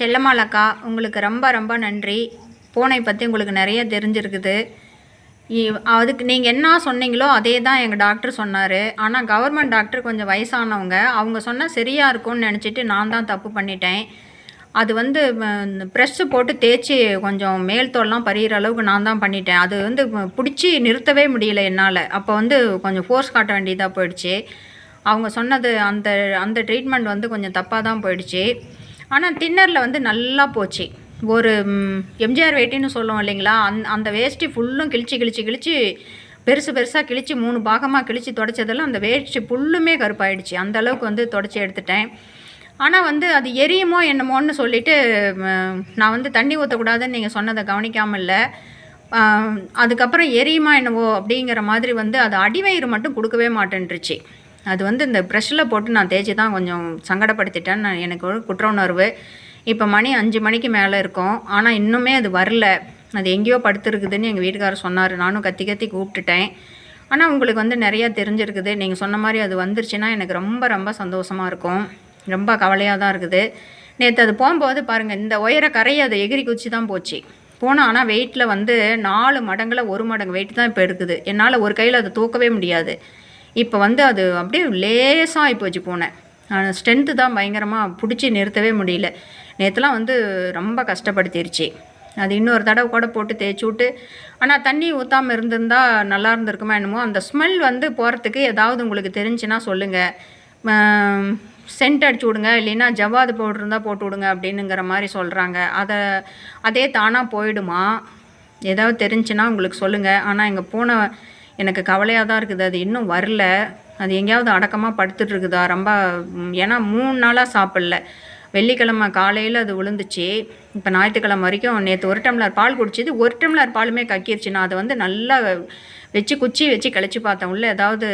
செல்லம்மாளக்கா உங்களுக்கு ரொம்ப ரொம்ப நன்றி. பூனை பற்றி உங்களுக்கு நிறைய தெரிஞ்சிருக்குது. அதுக்கு நீங்கள் என்ன சொன்னீங்களோ அதே தான் எங்கள் டாக்டர் சொன்னார். ஆனால் கவர்மெண்ட் டாக்டர் கொஞ்சம் வயசானவங்க அவங்க சொன்னால் சரியாக இருக்கும்னு நினச்சிட்டு நான் தான் தப்பு பண்ணிட்டேன். அது வந்து ப்ரெஸ்ஸு போட்டு தேய்ச்சி கொஞ்சம் மேல் தோல்லாம் பறிகிற அளவுக்கு நான் தான் பண்ணிட்டேன். அது வந்து பிடிச்சி நிறுத்தவே முடியல என்னால். அப்போ வந்து கொஞ்சம் ஃபோர்ஸ் காட்ட வேண்டியதாக போயிடுச்சு. அவங்க சொன்னது அந்த அந்த ட்ரீட்மெண்ட் வந்து கொஞ்சம் தப்பாக தான் போயிடுச்சு. ஆனால் தின்னரில் வந்து நல்லா போச்சு. ஒரு எம்ஜிஆர் வேட்டின்னு சொல்லுவோம் இல்லைங்களா? அந் அந்த வேஷ்டி ஃபுல்லும் கிழிச்சு கிழிச்சு கிழிச்சு பெருசு பெருசாக கிழிச்சு மூணு பாகமாக கிழிச்சு தொடச்சதெல்லாம் அந்த வேஷ்டி ஃபுல்லுமே கருப்பாயிடுச்சு. அந்த அளவுக்கு வந்து தொடச்சி எடுத்துட்டேன். ஆனால் வந்து அது எரியுமோ என்னமோன்னு சொல்லிட்டு நான் வந்து தண்ணி ஊற்றக்கூடாதுன்னு நீங்கள் சொன்னதை கவனிக்காமல் இல்லை அதுக்கப்புறம் எரியுமா என்னவோ அப்படிங்கிற மாதிரி வந்து அது அடிவயிறு மட்டும் கொடுக்கவே மாட்டேன்ருச்சு அது வந்து இந்த ப்ரெஷ்ஷில் போட்டு நான் தேய்ச்சி தான் கொஞ்சம் சங்கடப்படுத்திட்டேன். நான் எனக்கு ஒரு குற்ற உணர்வு இப்போ மணி அஞ்சு மணிக்கு மேலே இருக்கும். ஆனால் இன்னுமே அது வரல. அது எங்கேயோ படுத்துருக்குதுன்னு எங்கள் வீட்டுக்காரர் சொன்னார். நானும் கத்தி கத்தி கூப்பிட்டுட்டேன். ஆனால் உங்களுக்கு வந்து நிறையா தெரிஞ்சிருக்குது. நீங்கள் சொன்ன மாதிரி அது வந்துருச்சுன்னா எனக்கு ரொம்ப ரொம்ப சந்தோஷமாக இருக்கும். ரொம்ப கவலையாக தான் இருக்குது. நேற்று அது போகும்போது பாருங்கள் இந்த உயர கரையை அது எகிரி குச்சி தான் போச்சு. போனால் ஆனால் வெயிட்டில் வந்து நாலு மடங்கில் ஒரு மடங்கு வெயிட் தான் இப்போ இருக்குது என்னால் ஒரு கையில் அதை தூக்கவே முடியாது. இப்போ வந்து அது அப்படியே லேசாக ஆகிப்போச்சு பூனை. ஸ்ட்ரென்த்து தான் பயங்கரமாக பிடிச்சி நிறுத்தவே முடியல. நேற்றுலாம் வந்து ரொம்ப கஷ்டப்படுத்திருச்சு. அது இன்னொரு தடவை கூட போட்டு தேய்ச்சி விட்டு ஆனால் தண்ணி ஊற்றாமல் இருந்திருந்தா நல்லா இருந்திருக்குமா என்னமோ அந்த ஸ்மெல் வந்து போகிறதுக்கு ஏதாவது உங்களுக்கு தெரிஞ்சுன்னா சொல்லுங்கள் சென்ட் அடிச்சு விடுங்க இல்லைன்னா ஜவ்வாது பவுடர் இருந்தால் போட்டு விடுங்க அப்படின்னுங்கிற மாதிரி சொல்கிறாங்க அதை அதே தானாக போயிடுமா? ஏதாவது தெரிஞ்சுன்னா உங்களுக்கு சொல்லுங்கள் ஆனால் எங்கள் பூனை எனக்கு கவலையாக தான் இருக்குது. அது இன்னும் வரல. அது எங்கேயாவது அடக்கமாக படுத்துட்டு இருக்குதா? ரொம்ப ஏன்னா மூணு நாளாக சாப்பிடல. வெள்ளிக்கிழமை காலையில் அது விழுந்துச்சு. இப்போ ஞாயிற்றுக்கிழமை வரைக்கும் நேற்று ஒரு டம்ளர் பால் குடிச்சிது. ஒரு டம்ளர் பாலுமே கக்கிருச்சு. நான் அதை வந்து நல்லா வச்சு குச்சி வச்சு கிளச்சி பார்த்தேன். உள்ளே ஏதாவது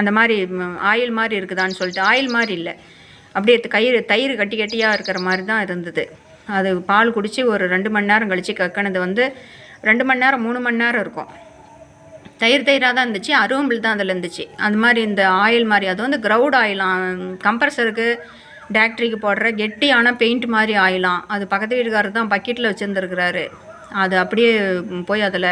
அந்த மாதிரி ஆயில் மாதிரி இருக்குதான்னு சொல்லிட்டு. ஆயில் மாதிரி இல்லை. அப்படியே கயிறு தயிர் கட்டி கட்டியாக இருக்கிற மாதிரி தான் இருந்தது. அது பால் குடித்து ஒரு ரெண்டு மணி நேரம் கழித்து கக்கினது வந்து ரெண்டு மணி நேரம் மூணு மணி நேரம் இருக்கும். தயிர் தயிராக தான் இருந்துச்சு அருவம்பில் தான் அதில் இருந்துச்சு. அந்த மாதிரி இந்த ஆயில் மாதிரி அது வந்து க்ரௌட் ஆயிலாம் கம்ப்ரஸருக்கு டேக்ட்ரிக்கு போடுற கெட்டியான பெயிண்ட் மாதிரி ஆயிலாம் அது பக்கத்து வீட்டுக்காரர் தான் பக்கெட்டில் வச்சுருந்துருக்கிறாரு. அது அப்படியே போய் அதில்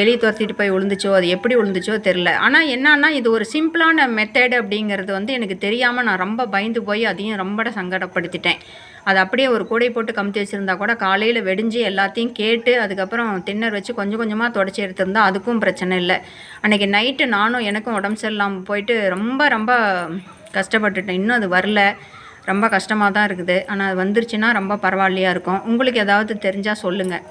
எலி துரத்திட்டு போய் விழுந்துச்சோ அது எப்படி விழுந்துச்சோ தெரில ஆனால் என்னன்னா இது ஒரு சிம்பிளான மெத்தேடு அப்படிங்கிறது வந்து எனக்கு தெரியாமல் நான் ரொம்ப பயந்து போய் அதையும் ரொம்ப சங்கடப்படுத்திட்டேன். அது அப்படியே ஒரு கூடை போட்டு கமுத்தி வச்சுருந்தா கூட காலையில் வெடிஞ்சு எல்லாத்தையும் கேட்டு அதுக்கப்புறம் தின்னர் வச்சு கொஞ்சம் கொஞ்சமாக தொடச்சி எடுத்திருந்தா அதுக்கும் பிரச்சனை இல்லை. அன்றைக்கி நைட்டு நானும் எனக்கும் உடம்பு சரியில்லாமல் போயிட்டு ரொம்ப ரொம்ப கஷ்டப்பட்டுட்டேன். இன்னும் அது வரல. ரொம்ப கஷ்டமாக தான் இருக்குது. ஆனால் அது வந்துருச்சுன்னா ரொம்ப பரவாயில்லையா இருக்கும். உங்களுக்கு ஏதாவது தெரிஞ்சால் சொல்லுங்கள்